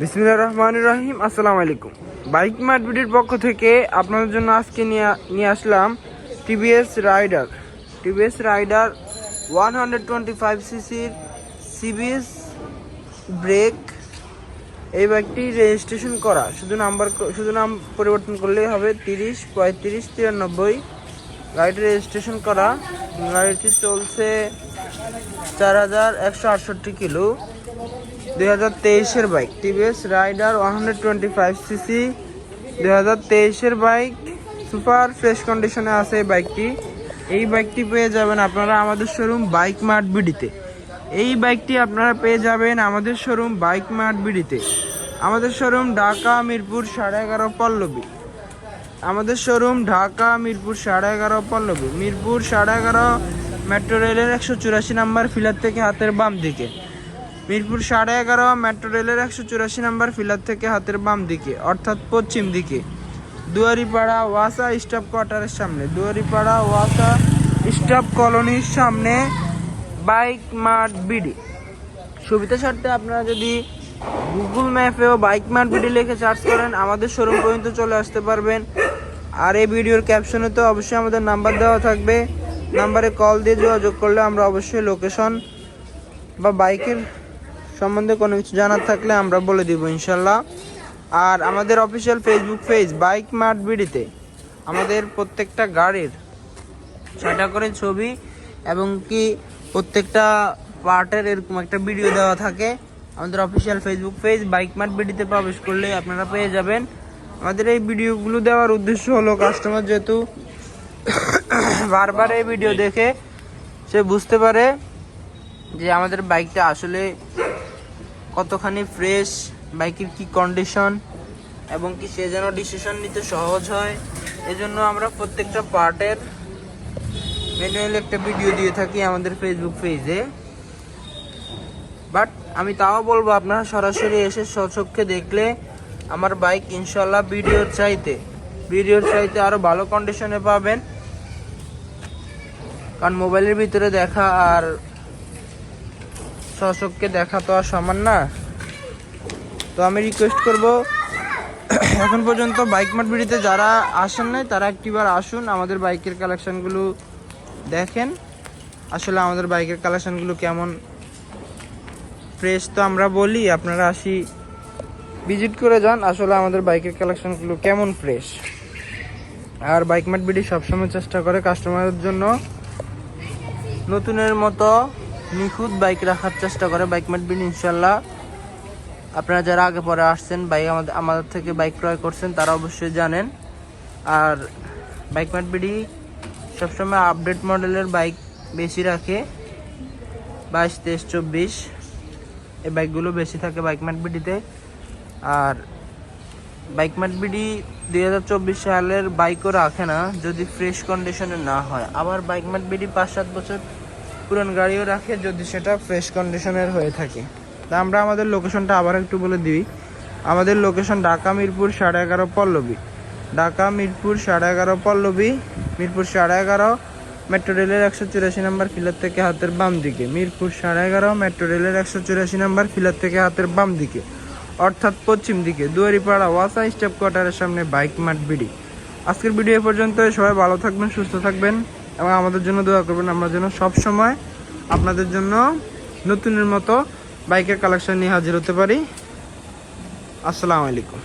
বিসমিল্লাহ রহমান রহিম, আসসালামু আলাইকুম। বাইক মার্ট ভিডিওর পক্ষ থেকে আপনাদের জন্য আজকে নিয়ে আসলাম TVS Raider. TVS Raider one hundred twenty five সিসির সিবিএস ব্রেক এই বাইকটি রেজিস্ট্রেশন করা। শুধু নাম্বার শুধু নাম পরিবর্তন করলেই হবে, তিরিশ, পঁয়ত্রিশ, তিরানব্বই। গাড়িটি রেজিস্ট্রেশন করা। গাড়িটি চলছে চার হাজার একশো আটষট্টি কিলো। দুই হাজার তেইশের bike TVS Raider one hundred twenty five CC দুই হাজার তেইশের বাইক, সুপার ফ্রেশ কন্ডিশনে আছে এই বাইকটি। এই বাইকটি পেয়ে যাবেন আপনারা আমাদের শোরুম বাইক মার্ট বিডিতে। এই বাইকটি আপনারা পেয়ে যাবেন আমাদের শোরুম বাইক মার্ট বিডিতে। আমাদের শোরুম ঢাকা, মিরপুর, সাড়ে এগারো পল্লবী। আমাদের শোরুম ঢাকা, মিরপুর, সাড়ে এগারো পল্লবী। মিরপুর, সাড়ে এগারো মেট্রো রেলের একশো চুরাশি নাম্বার ফিলার থেকে হাতের বাম দিকে। মিরপুর সাড়ে এগারো, মেট্রো রেলের একশো চুরাশি নম্বর ফিলার থেকে হাতের বাম দিকে, অর্থাৎ পশ্চিম দিকে। দুয়ারিপাড়া ওয়াসা স্টাফ কোয়ার্টারের সামনে। দুয়ারিপাড়া ওয়াসা স্টাফ কলোনির সামনে বাইক মার্ট বিডি। সুবিধা স্বার্থে আপনারা যদি গুগল ম্যাপেও বাইক মার্ট বিডি লিখে সার্চ করেন, আমাদের শোরুম পর্যন্ত চলে আসতে পারবেন। আর এই ভিডিওর ক্যাপশনে তো অবশ্যই আমাদের নাম্বার দেওয়া থাকবে। নাম্বারে কল দিয়ে যোগাযোগ করলে আমরা অবশ্যই লোকেশন বা বাইকের সম্বন্ধে কোনো কিছু জানার থাকলে আমরা বলে দিব, ইনশাল্লাহ। আর আমাদের official Facebook page bike mart বিডিতে আমাদের প্রত্যেকটা গাড়ির ছয়টা করে ছবি এবং কি প্রত্যেকটা পার্টের এরকম একটা ভিডিও দেওয়া থাকে। আমাদের official Facebook page bike mart বিডিতে প্রবেশ করলে আপনারা পেয়ে যাবেন। আমাদের এই ভিডিওগুলো দেওয়ার উদ্দেশ্য হলো কাস্টমার যেহেতু বারবার এই ভিডিও দেখে সে বুঝতে পারে যে আমাদের বাইকটা আসলে কতখানি ফ্রেশ বাইকের কি কন্ডিশন এবং কি সে যেন ডিসিশন নিতে সহজ হয়, এজন্য আমরা প্রত্যেকটা পার্টের ম্যানুয়াল একটা ভিডিও দিয়ে থাকি আমাদের ফেসবুক পেজে বাট আমি তাও বলব, আপনারা সরাসরি এসে সচক্ষে দেখলে আমার বাইক ইনশাল্লাহ ভিডিওর চাইতে ভিডিওর চাইতে আরও ভালো কন্ডিশনে পাবেন। কারণ মোবাইলের ভিতরে দেখা আর সচক্ষে দেখা তো আর সমান না। তো আমি রিকোয়েস্ট করব, এখন পর্যন্ত বাইক মার্ট যারা আসেন নাই, তারা একটিবার আসুন, আমাদের বাইকের কালেকশানগুলো দেখেন। আসলে আমাদের বাইকের কালেকশানগুলো কেমন? ফ্রেশ তো আমরা বলি, আপনারা আসি ভিজিট করে যান। আসলে আমাদের বাইকের কালেকশানগুলো কেমন ফ্রেশ আর বাইক মার্ট বিডি সবসময় চেষ্টা করে কাস্টমারের জন্য। নতুনের মতো নিখুঁত বাইক রাখার চেষ্টা করে বাইক মার্ট বিডি ইনশাল্লাহ আপনারা যারা আগে পরে আসছেন বাইক আমাদের আমাদের থেকে বাইক ক্রয় করছেন, তারা অবশ্যই জানেন। আর বাইক মার্ট বিডি সবসময় আপডেট মডেলের বাইক বেশি রাখে, বাইশ, তেইশ, চব্বিশ। এই বাইকগুলো বেশি থাকে বাইক মার্ট বিডিতে আর বাইক মার্ট বিডি দুই হাজার চব্বিশ সালের বাইকও রাখে না, যদি ফ্রেশ কন্ডিশনে না হয়। আবার বাইক মার্ট বিডি পাঁচ সাত বছর পুরান গাড়িও রাখে যদি সেটা ফ্রেশ কন্ডিশনের হয়ে থাকে। তা আমরা আমাদের লোকেশনটা আবার একটু বলে দিই। আমাদের লোকেশন ঢাকা, মিরপুর, সাড়ে এগারো, পল্লবী। ঢাকা, মিরপুর, সাড়ে এগারো, পল্লবী। মিরপুর, সাড়ে এগারো মেট্রো রেলের একশো চুরাশি নাম্বার ফিলার থেকে হাতের বাম দিকে। মিরপুর, সাড়ে এগারো মেট্রো রেলের একশো চুরাশি নাম্বার ফিলার থেকে হাতের বাম দিকে। অর্থাৎ পশ্চিম দিকে, দুয়ারিপাড়া, ওয়াসা স্টেপ কোয়ার্টারের সামনে বাইক মাঠ বিডি। আজকের ভিডিও পর্যন্ত সবাই ভালো থাকবেন, সুস্থ থাকবেন। এবং আমাদের জন্য দোয়া করবেন, আমরা যেন সব সময় আপনাদের জন্য নতুনের মতো বাইকের কালেকশন নিয়ে হাজির হতে পারি। আসসালামু আলাইকুম।